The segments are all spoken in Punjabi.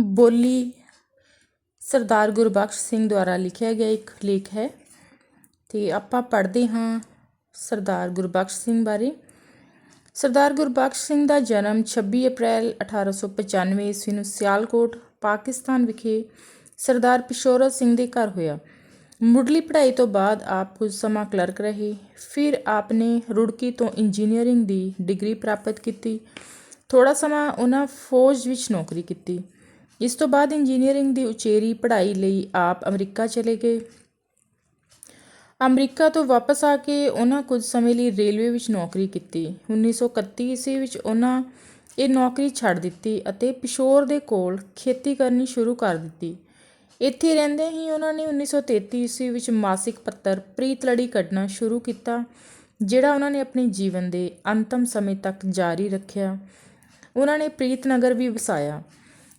ਬੋਲੀ ਸਰਦਾਰ ਗੁਰਬਖਸ਼ ਸਿੰਘ ਦੁਆਰਾ ਲਿਖਿਆ ਗਿਆ ਇੱਕ ਲੇਖ ਹੈ ਤੇ ਆਪਾਂ ਪੜ੍ਹਦੇ ਹਾਂ ਸਰਦਾਰ ਗੁਰਬਖਸ਼ ਸਿੰਘ ਬਾਰੇ। ਸਰਦਾਰ ਗੁਰਬਖਸ਼ ਸਿੰਘ ਦਾ ਜਨਮ 26 ਅਪ੍ਰੈਲ 1895 ਈਸਵੀ ਨੂੰ ਸਿਆਲਕੋਟ, ਪਾਕਿਸਤਾਨ ਵਿਖੇ ਸਰਦਾਰ ਪਿਸ਼ੌਰਾ ਸਿੰਘ ਦੇ ਘਰ ਹੋਇਆ। ਮੁੱਢਲੀ ਪੜ੍ਹਾਈ ਤੋਂ ਬਾਅਦ ਆਪ ਕੁਝ ਸਮਾਂ ਕਲਰਕ ਰਹੇ, ਫਿਰ ਆਪ ਨੇ ਰੁੜਕੀ ਤੋਂ ਇੰਜੀਨੀਅਰਿੰਗ ਦੀ ਡਿਗਰੀ ਪ੍ਰਾਪਤ ਕੀਤੀ। ਥੋੜਾ ਸਮਾਂ ਉਹਨਾਂ ਫੌਜ ਵਿੱਚ ਨੌਕਰੀ ਕੀਤੀ। ਇਸ ਤੋਂ ਬਾਅਦ ਇੰਜੀਨੀਅਰਿੰਗ ਦੀ ਉਚੇਰੀ ਪੜ੍ਹਾਈ ਲਈ ਆਪ ਅਮਰੀਕਾ ਚਲੇ ਗਏ। ਅਮਰੀਕਾ ਤੋਂ ਵਾਪਸ ਆ ਕੇ ਉਹਨਾਂ ਕੁਝ ਸਮੇਂ ਲਈ ਰੇਲਵੇ ਵਿੱਚ ਨੌਕਰੀ ਕੀਤੀ। 1931 ਈਸਵੀ ਵਿੱਚ ਉਹਨਾਂ ਇਹ ਨੌਕਰੀ ਛੱਡ ਦਿੱਤੀ ਅਤੇ ਪਿਸ਼ੋਰ ਦੇ ਕੋਲ ਖੇਤੀ ਕਰਨੀ ਸ਼ੁਰੂ ਕਰ ਦਿੱਤੀ। ਇੱਥੇ ਰਹਿੰਦੇ ਹੀ ਉਹਨਾਂ ਨੇ 1933 ਈਸਵੀ ਵਿੱਚ ਮਾਸਿਕ ਪੱਤਰ ਪ੍ਰੀਤ ਲੜੀ ਕੱਢਣਾ ਸ਼ੁਰੂ ਕੀਤਾ, ਜਿਹੜਾ ਉਹਨਾਂ ਨੇ ਆਪਣੇ ਜੀਵਨ ਦੇ ਅੰਤਮ ਸਮੇਂ ਤੱਕ ਜਾਰੀ ਰੱਖਿਆ। ਉਹਨਾਂ ਨੇ ਪ੍ਰੀਤ ਨਗਰ ਵੀ ਵਸਾਇਆ।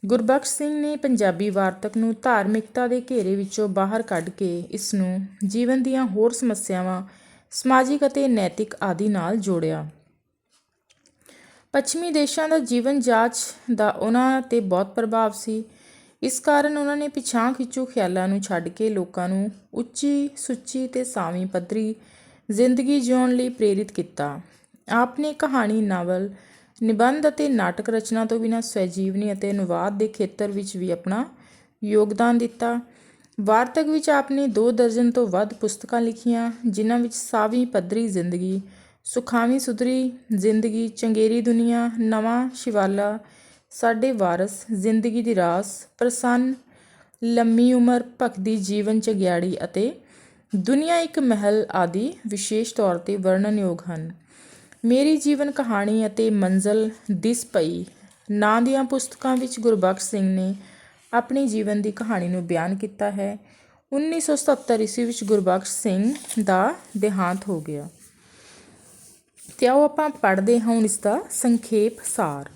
ਗੁਰਬਖਸ਼ ਸਿੰਘ ਨੇ ਪੰਜਾਬੀ ਵਾਰਤਕ ਨੂੰ ਧਾਰਮਿਕਤਾ ਦੇ ਘੇਰੇ ਵਿੱਚੋਂ ਬਾਹਰ ਕੱਢ ਕੇ ਇਸ ਨੂੰ ਜੀਵਨ ਦੀਆਂ ਹੋਰ ਸਮੱਸਿਆਵਾਂ, ਸਮਾਜਿਕ ਅਤੇ ਨੈਤਿਕ ਆਦਿ ਨਾਲ ਜੋੜਿਆ। ਪੱਛਮੀ ਦੇਸ਼ਾਂ ਦਾ ਜੀਵਨ ਜਾਚ ਦਾ ਉਹਨਾਂ ਤੇ ਬਹੁਤ ਪ੍ਰਭਾਵ ਸੀ। ਇਸ ਕਾਰਨ ਉਹਨਾਂ ਨੇ ਪਿਛਾਂ ਖਿੱਚੂ ਖਿਆਲਾਂ ਨੂੰ ਛੱਡ ਕੇ ਲੋਕਾਂ ਨੂੰ ਉੱਚੀ ਸੁੱਚੀ ਤੇ ਸਾਵੀਂ ਪੱਧਰੀ ਜ਼ਿੰਦਗੀ ਜਿਉਣ ਲਈ ਪ੍ਰੇਰਿਤ ਕੀਤਾ। ਆਪ ਨੇ ਕਹਾਣੀ ਨਾਵਲ ਨਿਬੰਧ ਅਤੇ ਨਾਟਕ ਰਚਨਾ ਤੋਂ ਬਿਨਾਂ ਸਵੈਜੀਵਨੀ ਅਤੇ ਅਨੁਵਾਦ ਦੇ ਖੇਤਰ ਵਿੱਚ ਵੀ ਆਪਣਾ ਯੋਗਦਾਨ ਦਿੱਤਾ। ਵਾਰਤਕ ਵਿੱਚ ਆਪਨੇ ਦੋ ਦਰਜਨ ਤੋਂ ਵੱਧ ਪੁਸਤਕਾਂ ਲਿਖੀਆਂ, ਜਿਨ੍ਹਾਂ ਵਿੱਚ ਸਾਵੀਂ ਪੱਧਰੀ ਜ਼ਿੰਦਗੀ, ਸੁਖਾਵੀਂ ਸੁਧਰੀ ਜ਼ਿੰਦਗੀ, ਚੰਗੇਰੀ ਦੁਨੀਆ, ਨਵਾਂ ਸ਼ਿਵਾਲਾ, ਸਾਡੇ ਵਾਰਸ, ਜ਼ਿੰਦਗੀ ਦੀ ਰਾਸ, ਪ੍ਰਸੰਨ, ਲੰਮੀ ਉਮਰ, ਭਗਤੀ, ਜੀਵਨ ਚਗਿਆੜੀ ਅਤੇ ਦੁਨੀਆ ਇੱਕ ਮਹਿਲ ਆਦਿ ਵਿਸ਼ੇਸ਼ ਤੌਰ ਤੇ ਵਰਣਨਯੋਗ ਹਨ। ਮੇਰੀ ਜੀਵਨ ਕਹਾਣੀ ਅਤੇ ਮੰਜ਼ਲ ਦਿਸ ਪਈ। ਨਾਂ ਦੀਆਂ ਪੁਸਤਕਾਂ ਵਿੱਚ ਗੁਰਬਖਸ਼ ਸਿੰਘ ਨੇ ਆਪਣੀ ਜੀਵਨ ਦੀ ਕਹਾਣੀ ਨੂੰ ਬਿਆਨ ਕੀਤਾ ਹੈ। 1977 ਈਸਵੀ ਵਿੱਚ ਗੁਰਬਖਸ਼ ਸਿੰਘ ਦਾ ਦੇਹਾਂਤ ਹੋ ਗਿਆ। ਤੇ ਆਓ ਆਪਾਂ ਪੜ੍ਹਦੇ ਹਾਂ ਹੁਣ ਇਸ ਦਾ ਸੰਖੇਪ ਸਾਰ।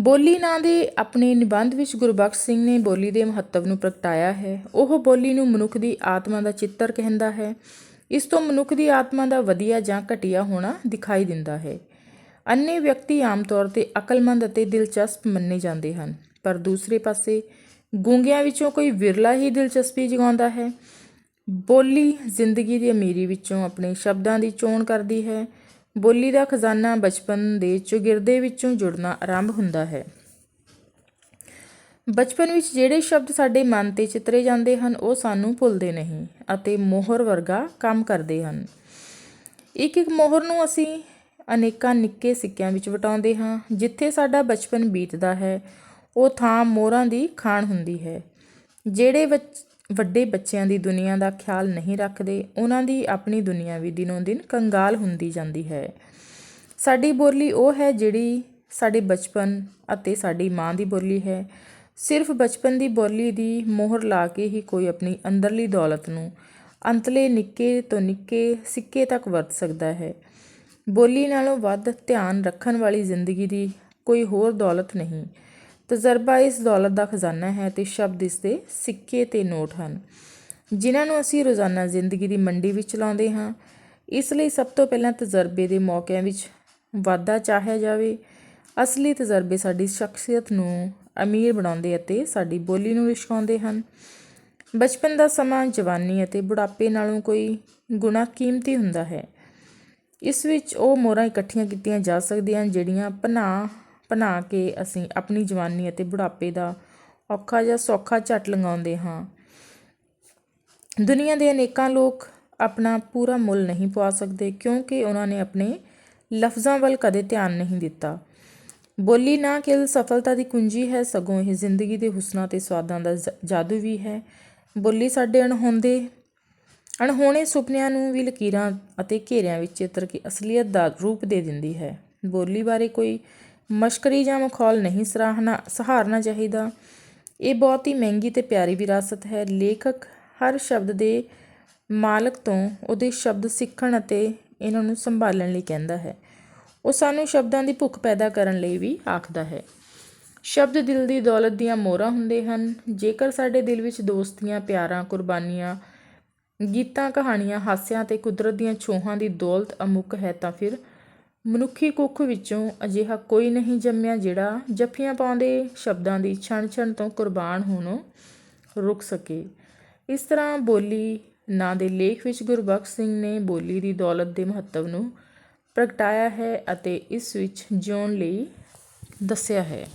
ਬੋਲੀ ਨਾਂ ਦੇ ਆਪਣੇ ਨਿਬੰਧ ਵਿੱਚ ਗੁਰਬਖਸ਼ ਸਿੰਘ ਨੇ ਬੋਲੀ ਦੇ ਮਹੱਤਵ ਨੂੰ ਪ੍ਰਗਟਾਇਆ ਹੈ। ਉਹ ਬੋਲੀ ਨੂੰ ਮਨੁੱਖ ਦੀ ਆਤਮਾ ਦਾ ਚਿੱਤਰ ਕਹਿੰਦਾ ਹੈ। ਇਸ ਤੋਂ ਮਨੁੱਖ ਦੀ ਆਤਮਾ ਦਾ ਵਧੀਆ ਜਾਂ ਘਟੀਆ ਹੋਣਾ ਦਿਖਾਈ ਦਿੰਦਾ ਹੈ। ਅੰਨੇ ਵਿਅਕਤੀ ਆਮ ਤੌਰ ਤੇ ਅਕਲਮੰਦ ਅਤੇ ਦਿਲਚਸਪ ਮੰਨੇ ਜਾਂਦੇ ਹਨ, ਪਰ ਦੂਸਰੇ ਪਾਸੇ ਗੂੰਗਿਆਂ ਵਿੱਚੋਂ ਕੋਈ ਵਿਰਲਾ ਹੀ ਦਿਲਚਸਪੀ ਜਗਾਉਂਦਾ ਹੈ। ਬੋਲੀ ਜ਼ਿੰਦਗੀ ਦੀ ਅਮੀਰੀ ਵਿੱਚੋਂ ਆਪਣੇ ਸ਼ਬਦਾਂ ਦੀ ਚੋਣ ਕਰਦੀ ਹੈ। ਬੋਲੀ ਦਾ ਖਜ਼ਾਨਾ ਬਚਪਨ ਦੇ ਚੁਗਿਰਦੇ ਵਿੱਚੋਂ ਜੁੜਨਾ ਆਰੰਭ ਹੁੰਦਾ ਹੈ। ਬਚਪਨ ਵਿੱਚ ਜਿਹੜੇ ਸ਼ਬਦ ਸਾਡੇ ਮਨ ਤੇ ਚਿਤਰੇ ਜਾਂਦੇ ਹਨ, ਉਹ ਸਾਨੂੰ ਭੁੱਲਦੇ ਨਹੀਂ ਅਤੇ ਮੋਹਰ ਵਰਗਾ ਕੰਮ ਕਰਦੇ ਹਨ। ਇੱਕ ਇੱਕ ਮੋਹਰ ਨੂੰ ਅਸੀਂ ਅਨੇਕਾਂ ਨਿੱਕੇ ਸਿੱਕਿਆਂ ਵਿੱਚ ਵਟਾਉਂਦੇ ਹਾਂ, ਜਿੱਥੇ ਸਾਡਾ ਬਚਪਨ ਬੀਤਦਾ ਹੈ, ਉਹ ਥਾਂ ਮੋਹਰਾਂ ਦੀ ਖਾਣ ਹੁੰਦੀ ਹੈ। ਜਿਹੜੇ ਵੱਡੇ ਬੱਚਿਆਂ ਦੀ ਦੁਨੀਆ ਦਾ ਖਿਆਲ ਨਹੀਂ ਰੱਖਦੇ, ਉਹਨਾਂ ਦੀ ਆਪਣੀ ਦੁਨੀਆ ਵੀ ਦਿਨੋਂ ਦਿਨ ਕੰਗਾਲ ਹੁੰਦੀ ਜਾਂਦੀ ਹੈ। ਸਾਡੀ ਬੋਲੀ ਉਹ ਹੈ ਜਿਹੜੀ ਸਾਡੇ ਬਚਪਨ ਅਤੇ ਸਾਡੀ ਮਾਂ ਦੀ ਬੋਲੀ ਹੈ ਸਿਰਫ ਬਚਪਨ ਦੀ ਬੋਲੀ ਦੀ ਮੋਹਰ ਲਾ ਕੇ ਹੀ ਕੋਈ ਆਪਣੀ ਅੰਦਰਲੀ ਦੌਲਤ ਨੂੰ ਅੰਤਲੇ ਨਿੱਕੇ ਤੋਂ ਨਿੱਕੇ ਸਿੱਕੇ ਤੱਕ ਵਰਤ ਸਕਦਾ ਹੈ। ਬੋਲੀ ਨਾਲੋਂ ਵੱਧ ਧਿਆਨ ਰੱਖਣ ਵਾਲੀ ਜ਼ਿੰਦਗੀ ਦੀ ਕੋਈ ਹੋਰ ਦੌਲਤ ਨਹੀਂ। ਤਜਰਬਾ ਇਸ ਦੌਲਤ ਦਾ ਖਜ਼ਾਨਾ ਹੈ ਤੇ ਸ਼ਬਦ ਇਸ ਦੇ ਸਿੱਕੇ ਤੇ ਨੋਟ ਹਨ। ਜਿਨ੍ਹਾਂ ਨੂੰ ਅਸੀਂ ਰੋਜ਼ਾਨਾ ਜ਼ਿੰਦਗੀ ਦੀ ਮੰਡੀ ਵਿੱਚ ਲਾਉਂਦੇ ਹਾਂ, ਇਸ ਲਈ ਸਭ ਤੋਂ ਪਹਿਲਾਂ ਤਜਰਬੇ ਦੇ ਮੌਕਿਆਂ ਵਿੱਚ ਵਾਧਾ ਚਾਹਿਆ ਜਾਵੇ। ਅਸਲੀ ਤਜਰਬੇ ਸਾਡੀ ਸ਼ਖਸੀਅਤ ਨੂੰ ਅਮੀਰ ਬਣਾਉਂਦੇ ਅਤੇ ਸਾਡੀ ਬੋਲੀ ਨੂੰ ਵਿਸ਼ਕਾਉਂਦੇ ਹਨ। ਬਚਪਨ ਦਾ ਸਮਾਂ ਜਵਾਨੀ ਅਤੇ ਬੁਢਾਪੇ ਨਾਲੋਂ ਕੋਈ ਗੁਣਾ ਕੀਮਤੀ ਹੁੰਦਾ ਹੈ। ਇਸ ਵਿੱਚ ਉਹ ਮੋਹਰਾਂ ਇਕੱਠੀਆਂ ਕੀਤੀਆਂ ਜਾ ਸਕਦੀਆਂ ਜਿਹੜੀਆਂ ਪਨਾ ਬਣਾ ਕੇ ਅਸੀਂ ਆਪਣੀ ਜਵਾਨੀ ਅਤੇ ਬੁਢਾਪੇ ਦਾ ਔਖਾ ਜਾਂ ਸੌਖਾ ਝੱਟ ਲੰਗਾਉਂਦੇ ਹਾਂ। ਦੁਨੀਆ ਦੇ ਅਨੇਕਾਂ ਲੋਕ ਆਪਣਾ ਪੂਰਾ ਮੁੱਲ ਨਹੀਂ ਪਵਾ ਸਕਦੇ ਕਿਉਂਕਿ ਉਹਨਾਂ ਨੇ ਆਪਣੇ ਲਫ਼ਜ਼ਾਂ ਵੱਲ ਕਦੇ ਧਿਆਨ ਨਹੀਂ ਦਿੱਤਾ। ਬੋਲੀ ਨਾ ਕੇਵਲ ਸਫਲਤਾ ਦੀ ਕੁੰਜੀ ਹੈ, ਸਗੋਂ ਇਹ ਜ਼ਿੰਦਗੀ ਦੇ ਹੁਸਨਾਂ ਤੇ ਸਵਾਦਾਂ ਦਾ ਜਾਦੂ ਵੀ ਹੈ। ਬੋਲੀ ਸਾਡੇ ਅਣਹੋਂਦੇ, ਅਣਹੋਣੇ ਸੁਪਨਿਆਂ ਨੂੰ ਵੀ ਲਕੀਰਾਂ ਅਤੇ ਘੇਰਿਆਂ ਵਿੱਚ ਚਿੱਤਰ ਕੇ ਅਸਲੀਅਤ ਦਾ ਰੂਪ ਦੇ ਦਿੰਦੀ ਹੈ। ਬੋਲੀ ਬਾਰੇ ਕੋਈ ਮਸ਼ਕਰੀ ਜਾਂ ਮਖੌਲ ਨਹੀਂ ਸਰਾਹਨਾ ਸਹਾਰਨਾ ਚਾਹੀਦਾ। ਇਹ ਬਹੁਤ ਹੀ ਮਹਿੰਗੀ ਤੇ ਪਿਆਰੀ ਵਿਰਾਸਤ ਹੈ। ਲੇਖਕ ਹਰ ਸ਼ਬਦ ਦੇ ਮਾਲਕ ਤੋਂ ਉਹਦੇ ਸ਼ਬਦ ਸਿੱਖਣ ਅਤੇ ਇਹਨਾਂ ਨੂੰ ਸੰਭਾਲਣ ਲਈ ਕਹਿੰਦਾ ਹੈ। ਉਹ ਸਾਨੂੰ ਸ਼ਬਦਾਂ ਦੀ ਭੁੱਖ ਪੈਦਾ ਕਰਨ ਲਈ ਵੀ ਆਖਦਾ ਹੈ। ਸ਼ਬਦ ਦਿਲ ਦੀ ਦੌਲਤ ਦੀਆਂ ਮੋਹਰਾਂ ਹੁੰਦੇ ਹਨ। ਜੇਕਰ ਸਾਡੇ ਦਿਲ ਵਿੱਚ ਦੋਸਤੀਆਂ, ਪਿਆਰਾਂ, ਕੁਰਬਾਨੀਆਂ, ਗੀਤਾਂ, ਕਹਾਣੀਆਂ, ਹਾਸਿਆਂ ਤੇ ਕੁਦਰਤ ਦੀਆਂ ਛੋਹਾਂ ਦੀ ਦੌਲਤ ਅਮੁੱਕ ਹੈ ਤਾਂ ਫਿਰ ਮਨੁੱਖੀ ਕੁੱਖ ਵਿੱਚੋਂ ਅਜਿਹਾ ਕੋਈ ਨਹੀਂ ਜੰਮਿਆ ਜਿਹੜਾ ਜੱਫੀਆਂ ਪਾਉਂਦੇ ਸ਼ਬਦਾਂ ਦੀ ਛਣ ਛਣ ਤੋਂ ਕੁਰਬਾਨ ਹੋਣੋਂ ਰੁਕ ਸਕੇ। ਇਸ ਤਰ੍ਹਾਂ ਬੋਲੀ ਨਾਂ ਦੇ ਲੇਖ ਵਿੱਚ ਗੁਰਬਖਸ਼ ਸਿੰਘ ਨੇ ਬੋਲੀ ਦੀ ਦੌਲਤ ਦੇ ਮਹੱਤਵ ਨੂੰ ਪ੍ਰਗਟਾਇਆ ਹੈ ਅਤੇ ਇਸ ਵਿੱਚ ਜਿਉਣ ਲਈ ਦੱਸਿਆ ਹੈ।